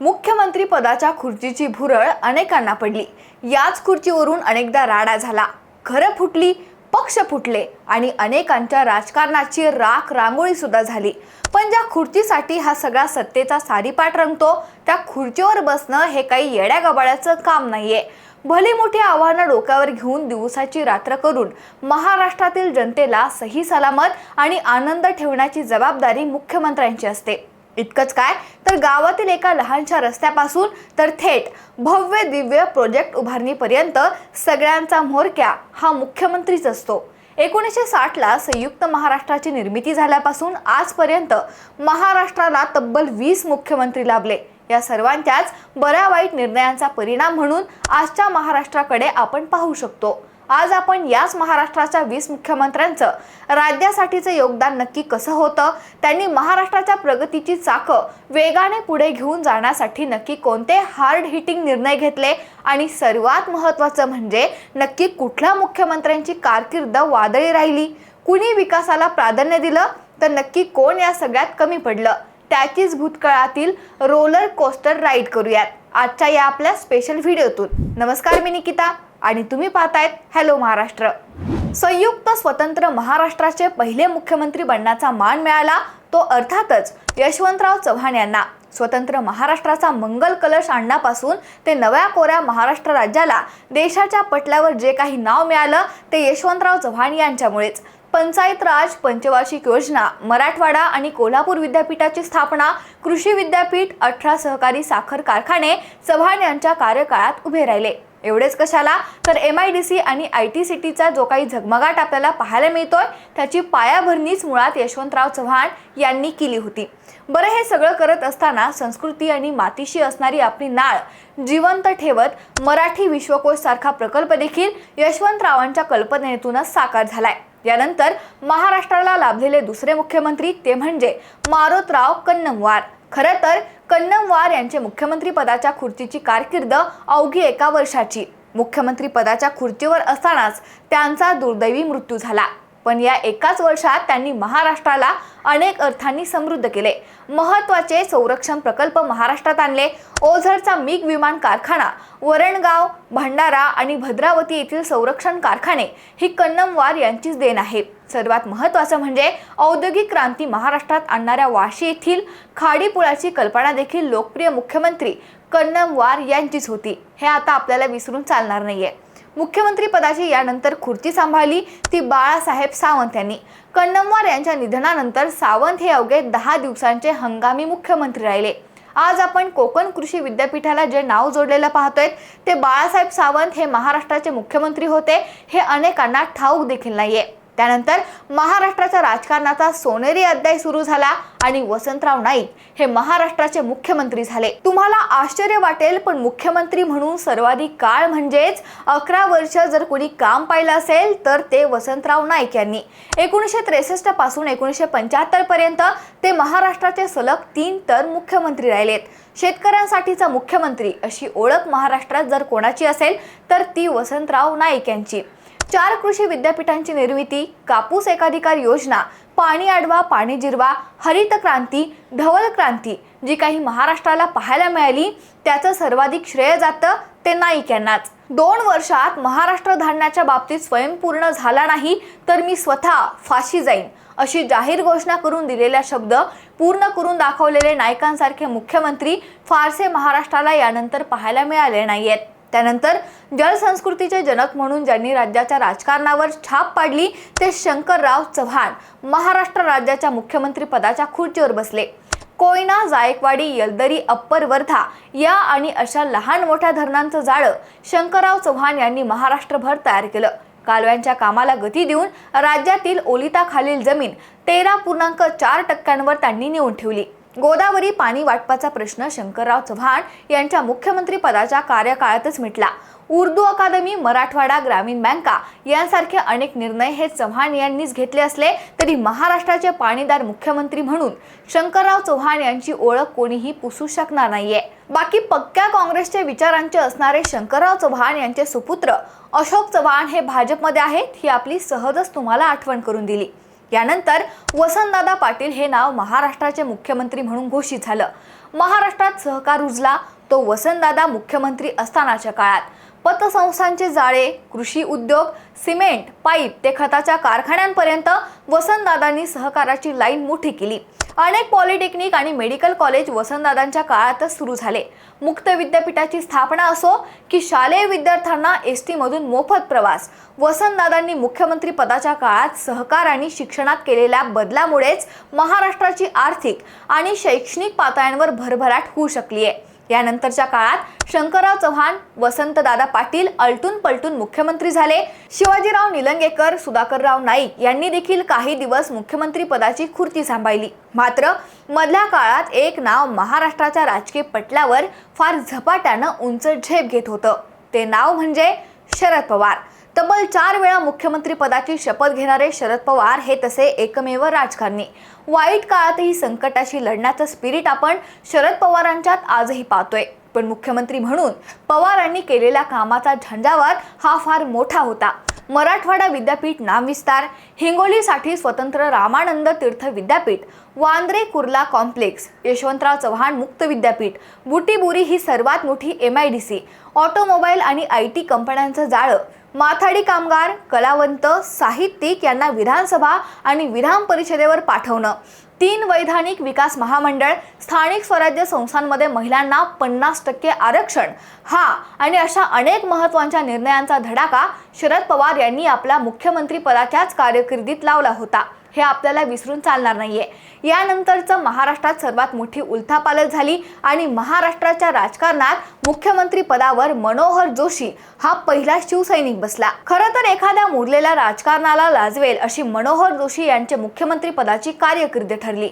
मुख्यमंत्री पदाच्या खुर्चीची भुरळ अनेकांना पडली. याच खुर्चीवरून अनेकदा राडा झाला. घरं फुटली पक्ष फुटले आणि अनेकांच्या राजकारणाची राख रांगोळी सुद्धा झाली. पण ज्या खुर्चीसाठी हा सगळा सत्तेचा सारीपाठ रंगतो त्या खुर्चीवर बसणं हे काही येड्या गबाळ्याचं काम नाहीये. भली मोठी आव्हानं डोक्यावर घेऊन दिवसाची रात्र करून महाराष्ट्रातील जनतेला सही सलामत आणि आनंद ठेवण्याची जबाबदारी मुख्यमंत्र्यांची असते. इतकंच काय? तर गावातील एका लहानशा रस्त्यापासून तर थेट भव्य दिव्य प्रोजेक्ट उभारणीपर्यंत सगळ्यांचा म्होरक्या हा मुख्यमंत्रीच असतो. एकोणीसशे साठला संयुक्त महाराष्ट्राची निर्मिती झाल्यापासून आजपर्यंत महाराष्ट्राला तब्बल वीस मुख्यमंत्री लाभले. या सर्वांच्याच बऱ्या वाईट निर्णयांचा परिणाम म्हणून आजच्या महाराष्ट्राकडे आपण पाहू शकतो. आज आपण याच महाराष्ट्राच्या वीस मुख्यमंत्र्यांचं राज्यासाठीचं योगदान नक्की कसं होतं त्यांनी महाराष्ट्राच्या प्रगतीची चाकं वेगाने पुढे घेऊन जाण्यासाठी नक्की कोणते हार्ड हिटिंग निर्णय घेतले आणि सर्वात महत्त्वाचं म्हणजे नक्की कुठल्या मुख्यमंत्र्यांची कारकीर्द वादळी राहिली? कुणी विकासाला प्राधान्य दिलं? तर नक्की कोण या सगळ्यात कमी पडलं? त्याचीच भूतकाळातील रोलर कोस्टर राईड करूयात. आजच्या या आपल्या स्पेशल व्हिडिओतून नमस्कार मी निकिता. आणि तुम्ही पाहतायत हॅलो महाराष्ट्र. संयुक्त स्वतंत्र महाराष्ट्राचे पहिले मुख्यमंत्री बनण्याचा मान मिळाला तो अर्थातच यशवंतराव चव्हाण यांना. स्वतंत्र महाराष्ट्राचा मंगल कलश आणण्यापासून ते नव्या कोऱ्या महाराष्ट्र राज्याला देशाच्या पटल्यावर जे काही नाव मिळालं ते यशवंतराव चव्हाण यांच्यामुळेच. पंचायत राज पंचवार्षिक योजना मराठवाडा आणि कोल्हापूर विद्यापीठाची स्थापना कृषी विद्यापीठ अठरा सहकारी साखर कारखाने चव्हाण यांच्या कार्यकाळात उभे राहिले. एवढेच कशाला? तर एम आय डी सी आणि आय टी सी टीचा जो काही झगमगाट आपल्याला पाहायला मिळतोय त्याची पायाभरणीच मुळात यशवंतराव चव्हाण यांनी केली होती. बरं हे सगळं करत असताना संस्कृती आणि मातीशी असणारी आपली नाळ जिवंत ठेवत मराठी विश्वकोश सारखा प्रकल्प देखील यशवंतरावांच्या कल्पनेतूनच साकार झालाय. यानंतर महाराष्ट्राला लाभलेले दुसरे मुख्यमंत्री ते म्हणजे मारोतराव कन्नमवार. खरं तर कन्नमवार यांचे मुख्यमंत्री पदाच्या खुर्चीची कारकीर्द अवघी एका वर्षाची. मुख्यमंत्री पदाच्या खुर्चीवर असतानाच त्यांचा दुर्दैवी मृत्यू झाला. पण या एकाच वर्षात त्यांनी महाराष्ट्राला अनेक अर्थांनी समृद्ध केले. महत्त्वाचे संरक्षण प्रकल्प महाराष्ट्रात आणले. ओझरचा मिग विमान कारखाना वरणगाव भंडारा आणि भद्रावती येथील संरक्षण कारखाने ही कन्नमवार यांचीच देण आहे. सर्वात महत्त्वाचं म्हणजे औद्योगिक क्रांती महाराष्ट्रात आणणाऱ्या वाशी येथील खाडी पुलाची कल्पना देखील लोकप्रिय मुख्यमंत्री कन्नमवार यांचीच होती. हे आता आपल्याला विसरून चालणार नाहीये. मुख्यमंत्री पदाची यानंतर खुर्ची सांभाळली. ती बाळासाहेब सावंत यांनी. कन्नमवार यांच्या निधनानंतर सावंत हे अवघे दहा दिवसांचे हंगामी मुख्यमंत्री राहिले. आज आपण कोकण कृषी विद्यापीठाला जे नाव जोडलेलं पाहतोय ते बाळासाहेब सावंत हे महाराष्ट्राचे मुख्यमंत्री होते. हे अनेकांना ठाऊक देखील नाहीये. त्यानंतर महाराष्ट्राच्या राजकारणाचा सोनेरी अध्याय सुरू झाला आणि वसंतराव नाईक हे महाराष्ट्राचे मुख्यमंत्री झाले. तुम्हाला आश्चर्य वाटेल पण मुख्यमंत्री म्हणून सर्वाधिक काळ म्हणजेच अकरा वर्ष जर कोणी काम पाहिलं असेल तर ते वसंतराव नाईक यांनी. एकोणीसशे त्रेसष्टपासून एकोणीसशे पंच्याहत्तर पर्यंत ते महाराष्ट्राचे सलग तीन तर मुख्यमंत्री राहिलेत. शेतकऱ्यांसाठीचा मुख्यमंत्री अशी ओळख महाराष्ट्रात जर कोणाची असेल तर ती वसंतराव नाईक यांची. चार कृषी विद्यापीठांची निर्मिती कापूस एकाधिकार योजना पाणी आडवा पाणी जिरवा हरित क्रांती धवल क्रांती जी काही महाराष्ट्राला पाहायला मिळाली त्याचं सर्वाधिक श्रेय जातं ते नाईक यांनाच. दोन वर्षात महाराष्ट्र धान्याच्या बाबतीत स्वयंपूर्ण झाला नाही तर मी स्वतः फाशी जाईन अशी जाहीर घोषणा करून दिलेल्या शब्द पूर्ण करून दाखवलेले नायकांसारखे मुख्यमंत्री फारसे महाराष्ट्राला यानंतर पाहायला मिळाले नाहीयेत. त्यानंतर जलसंस्कृतीचे जनक म्हणून ज्यांनी राज्याच्या राजकारणावर छाप पाडली ते शंकरराव चव्हाण महाराष्ट्र राज्याच्या मुख्यमंत्री पदाच्या खुर्चीवर बसले. कोयना जायकवाडी यलदरी अप्पर वर्धा या आणि अशा लहान मोठ्या धरणांचं जाळं शंकरराव चव्हाण यांनी महाराष्ट्रभर तयार केलं. कालव्यांच्या कामाला गती देऊन राज्यातील ओलिताखालील जमीन तेरा पूर्णांक चार टक्क्यांवर त्यांनी नेऊन ठेवली. गोदावरी पाणी वाटपाचा प्रश्न शंकरराव चव्हाण यांच्या मुख्यमंत्री पदाच्या कार्यकाळातच मिटला. उर्दू अकादमी मराठवाडा ग्रामीण बँका यांसारखे अनेक निर्णय हे चव्हाण यांनीच घेतले असले तरी महाराष्ट्राचे पाणीदार मुख्यमंत्री म्हणून शंकरराव चव्हाण यांची ओळख कोणीही पुसू शकणार नाहीये. बाकी पक्क्या काँग्रेसचे विचारांचे असणारे शंकरराव चव्हाण यांचे सुपुत्र अशोक चव्हाण हे भाजपमध्ये आहेत ही आपली सहजच तुम्हाला आठवण करून दिली. यानंतर वसंतदादा पाटील हे नाव महाराष्ट्राचे मुख्यमंत्री म्हणून घोषित झालं. महाराष्ट्रात सहकार रुजला तो वसंतदादा मुख्यमंत्री असतानाच्या काळात. पतसंस्थांचे जाळे कृषी उद्योग सिमेंट पाईप ते खताच्या कारखान्यांपर्यंत वसंतदादांनी सहकाराची लाईन मोठी केली. अनेक पॉलिटेक्निक आणि मेडिकल कॉलेज वसंतदादांच्या काळातच सुरू झाले. मुक्त विद्यापीठाची स्थापना असो की शालेय विद्यार्थ्यांना एस टीमधून मोफत प्रवास वसंतदादांनी मुख्यमंत्री पदाच्या काळात सहकार आणि शिक्षणात केलेल्या बदलामुळेच महाराष्ट्राची आर्थिक आणि शैक्षणिक पातळ्यांवर भरभराट होऊ शकली आहे यानंतरच्या काळात शंकरराव चव्हाण वसंतदादा पाटील अलटून पलटून मुख्यमंत्री झाले. शिवाजीराव निलंगेकर सुधाकरराव नाईक यांनी देखील काही दिवस मुख्यमंत्री पदाची खुर्ची सांभाळली. मात्र मधल्या काळात एक नाव महाराष्ट्राच्या राजकीय पटलावर फार झपाट्यानं उंच झेप घेत होतं. ते नाव म्हणजे शरद पवार. तब्बल चार वेळा मुख्यमंत्री पदाची शपथ घेणारे शरद पवार हे तसे एकमेव राजकारणी. वाईट काळातही संकटाशी लढण्याचं स्पिरिट आपण शरद पवारांच्यात आजही पाहतोय. पण मुख्यमंत्री म्हणून पवारांनी केलेल्या कामाचा झंझावात हा फार मोठा होता. मराठवाडा विद्यापीठ नामविस्तार हिंगोलीसाठी स्वतंत्र रामानंद तीर्थ विद्यापीठ वांद्रे कुर्ला कॉम्प्लेक्स यशवंतराव चव्हाण मुक्त विद्यापीठ बुटीबुरी ही सर्वात मोठी M I D C automobile आणि आय टी कंपन्यांचं जाळं माथाडी कामगार कलावंत साहित्यिक यांना विधानसभा आणि विधान परिषदेवर पाठवणं. तीन वैधानिक विकास महामंडळ स्थानिक स्वराज्य संस्थांमध्ये महिलांना पन्नास टक्के आरक्षण. हा आणि अशा अनेक महत्त्वाच्या निर्णयांचा धडाका शरद पवार यांनी आपल्या मुख्यमंत्री पदाच्याच कारकिर्दीत लावला होता. हे आपल्याला विसरून चालणार नाहीये. यानंतरचं महाराष्ट्रात सर्वात मोठी उलथापालट झाली आणि महाराष्ट्राच्या राजकारणात मुख्यमंत्री पदावर मनोहर जोशी हा पहिला शिवसैनिक बसला. खरं तर एखाद्या मुरलेल्या राजकारणाला लाजवेल अशी मनोहर जोशी यांच्या मुख्यमंत्री पदाची कारकीर्द ठरली.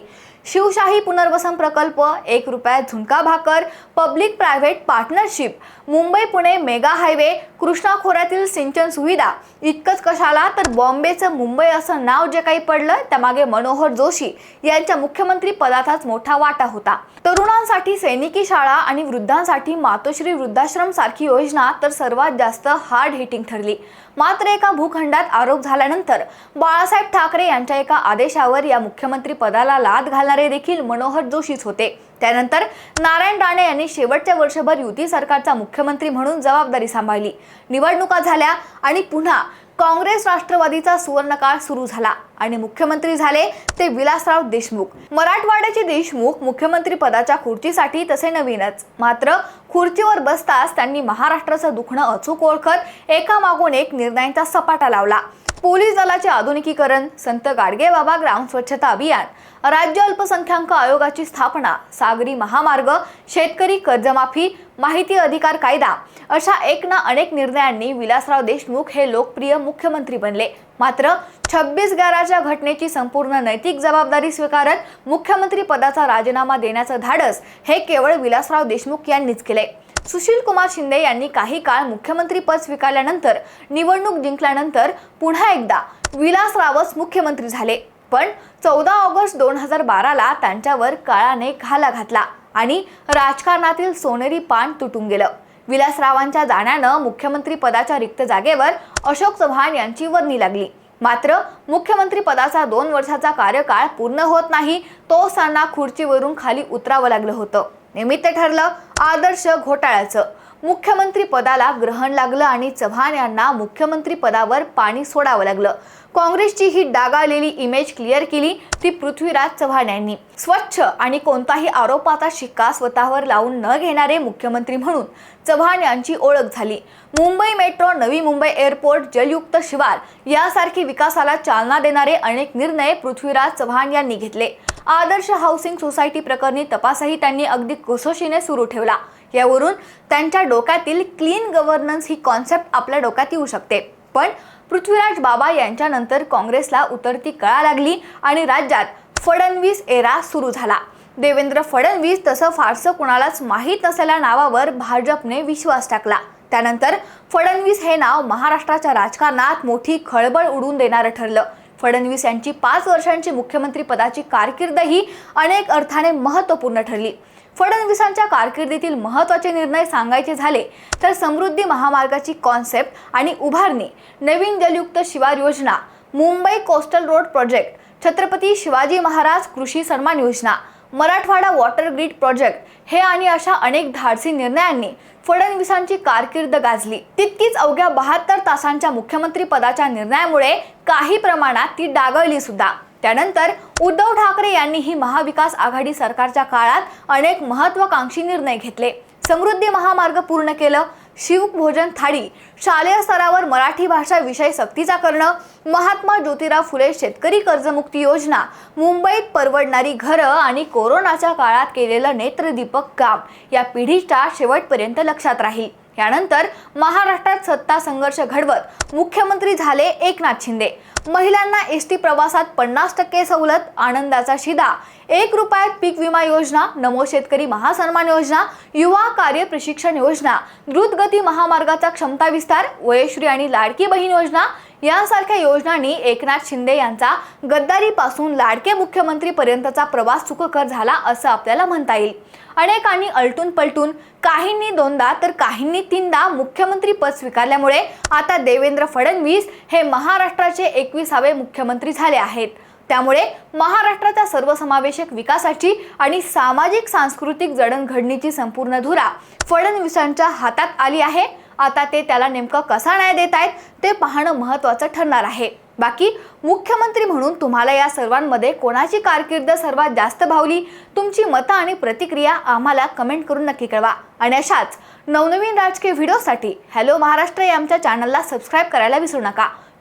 शिवशाही पुनर्वसन प्रकल्प एक रुपयात zunka bhakar public private partnership Mumbai Pune mega highway Krishna खोऱ्यातील सिंचन सुविधा इतकंच कशाला तर बॉम्बेचं मुंबई असं नाव जे काही पडलं त्यामागे मनोहर जोशी यांच्या मुख्यमंत्री पदाचाच मोठा वाटा होता. तरुणांसाठी सैनिकी शाळा आणि वृद्धांसाठी मातोश्री वृद्धाश्रम सारखी योजना तर सर्वात जास्त हार्ड हिटिंग ठरली. मात्र एका भूखंडात आरोप झाल्यानंतर बाळासाहेब ठाकरे यांच्या एका आदेशावर या मुख्यमंत्री पदाला लाद घालणारे देखील मनोहर जोशीच होते. त्यानंतर नारायण राणे यांनी शेवटच्या वर्षभर युती सरकारचा मुख्यमंत्री म्हणून जबाबदारी सांभाळली. निवडणुका झाल्या आणि पुन्हा काँग्रेस राष्ट्रवादीचा सुवर्णकाळ सुरू झाला आणि मुख्यमंत्री झाले ते विलासराव देशमुख. मराठवाड्याचे देशमुख मुख्यमंत्री पदाच्या खुर्चीसाठी तसे नवीनच. मात्र खुर्चीवर बसताच त्यांनी महाराष्ट्राचं दुखणं अचूक ओळखत एकामागून एक निर्णयांचा सपाटा लावला. पोलीस दलाचे आधुनिकीकरण संत गाडगेबाबा ग्राम स्वच्छता अभियान राज्य अल्पसंख्याक आयोगाची स्थापना सागरी महामार्ग शेतकरी कर्जमाफी माहिती अधिकार कायदा अशा एक ना अनेक निर्णयांनी विलासराव देशमुख हे लोकप्रिय मुख्यमंत्री बनले. मात्र छब्बीसगाराच्या घटनेची संपूर्ण नैतिक जबाबदारी स्वीकारत मुख्यमंत्री पदाचा राजीनामा देण्याचं धाडस हे केवळ विलासराव देशमुख यांनीच केले. सुशील कुमार शिंदे यांनी काही काळ मुख्यमंत्री पद स्वीकारल्यानंतर निवडणूक जिंकल्यानंतर पुन्हा एकदा विलासरावच मुख्यमंत्री झाले. पण चौदा ऑगस्ट दोन हजार बाराला त्यांच्यावर काळाने घाला घातला आणि राजकारणातील सोनेरी पान तुटून गेलं. विलासरावांच्या जाण्यानं मुख्यमंत्री पदाच्या रिक्त जागेवर अशोक चव्हाण यांची वर्णी लागली. मात्र मुख्यमंत्री पदाचा दोन वर्षाचा कार्यकाळ पूर्ण होत नाही तो सांना खुर्चीवरून खाली उतरावं लागलं होतं. निमित्त ठरलं आदर्श घोटाळ्याचं. मुख्यमंत्री पदाला ग्रहण लागलं आणि चव्हाण यांना मुख्यमंत्री पदावर पाणी सोडावं लागलं. काँग्रेसची ही डागाळलेली इमेज क्लिअर केली ती पृथ्वीराज चव्हाण यांनी. स्वच्छ आणि कोणताही आरोपाचा शिक्का स्वतःवर लावून न घेणारे मुख्यमंत्री म्हणून चव्हाण यांची ओळख झाली. मुंबई मेट्रो नवी मुंबई एअरपोर्ट जलयुक्त शिवार यासारखी विकासाला चालना देणारे अनेक निर्णय पृथ्वीराज चव्हाण यांनी घेतले. आदर्श हाऊसिंग सोसायटी प्रकरणी तपासही त्यांनी अगदी कसोशीने सुरू ठेवला. यावरून त्यांच्या डोक्यातील क्लीन गव्हर्नन्स ही कॉन्सेप्ट आपल्या डोक्यात येऊ शकते. पण पृथ्वीराज बाबा यांच्यानंतर काँग्रेसला उतरती कळा लागली आणि राज्यात फडणवीस एरा सुरू झाला. देवेंद्र फडणवीस तसं फारसं कुणालाच माहीत नसलेल्या नावावर भाजपने विश्वास टाकला. त्यानंतर फडणवीस हे नाव महाराष्ट्राच्या राजकारणात मोठी खळबळ उडून देणारं ठरलं. फडणवीस यांची पाच वर्षांची मुख्यमंत्री पदाची कारकिर्दही अनेक अर्थाने महत्त्वपूर्ण ठरली. फडणवीसांच्या कारकिर्दीतील महत्त्वाचे निर्णय सांगायचे झाले तर समृद्धी महामार्गाची कॉन्सेप्ट आणि उभारणी नवीन जलयुक्त शिवार योजना Mumbai coastal road project Chhatrapati Shivaji Maharaj Krishi Sanman योजना मराठवाडा वॉटर ग्रीड प्रोजेक्ट हे आणि अशा अनेक धाडसी निर्णयांनी फडणवीसांची कारकीर्द गाजली. तितकीच अवघ्या बहात्तर तासांच्या मुख्यमंत्री पदाच्या निर्णयामुळे काही प्रमाणात ती डागळली सुद्धा. त्यानंतर उद्धव ठाकरे यांनीही महाविकास आघाडी सरकारच्या काळात अनेक महत्वाकांक्षी निर्णय घेतले. समृद्धी महामार्ग पूर्ण केलं शिवभोजन थाळी शालेय स्तरावर मराठी भाषा विषय सक्तीचा करणं महात्मा ज्योतिराव फुले शेतकरी कर्जमुक्ती योजना मुंबईत परवडणारी घरं आणि कोरोनाच्या काळात केलेलं नेत्रदीपक काम या पिढीच्या शेवटपर्यंत लक्षात राहील. यानंतर महाराष्ट्रात सत्ता संघर्ष घडवत मुख्यमंत्री झाले एकनाथ शिंदे. महिलांना एस टी प्रवासात पन्नास टक्के सवलत आनंदाचा शिदा. एक रुपयात पीक विमा योजना नमो शेतकरी महासन्मान योजना युवा कार्य प्रशिक्षण योजना द्रुतगती महामार्गाचा क्षमता विस्तार वयश्री आणि लाडकी बहीण योजना. यासारख्या योजनांनी एकनाथ शिंदे यांचा गद्दारीपासून लाडके मुख्यमंत्रीपर्यंतचा प्रवास सुखकर झाला असं आपल्याला म्हणता येईल. अनेकांनी अलटून पलटून काहींनी दोनदा तर काहींनी तीनदा मुख्यमंत्री पद स्वीकारल्यामुळे आता देवेंद्र फडणवीस हे महाराष्ट्राचे एक एकविसावे मुख्यमंत्री झाले आहेत. त्यामुळे महाराष्ट्राच्या सर्वसमावेशक विकासाची आणि सामाजिक सांस्कृतिक जडणघडणीची संपूर्ण धुरा फडणवीसांच्या हातात आली आहे. आता ते त्याला नेमकं कसा न्याय देत आहेत ते पाहणं महत्त्वाचं ठरणार आहे. बाकी मुख्यमंत्री म्हणून तुम्हाला या सर्वांमध्ये कोणाची कारकीर्द सर्वात जास्त भावली? तुमची मतं आणि प्रतिक्रिया आम्हाला कमेंट करून नक्की कळवा. आणि अशाच नवनवीन राजकीय व्हिडिओसाठी हॅलो महाराष्ट्र या आमच्या चॅनलला सबस्क्राईब करायला विसरू नका.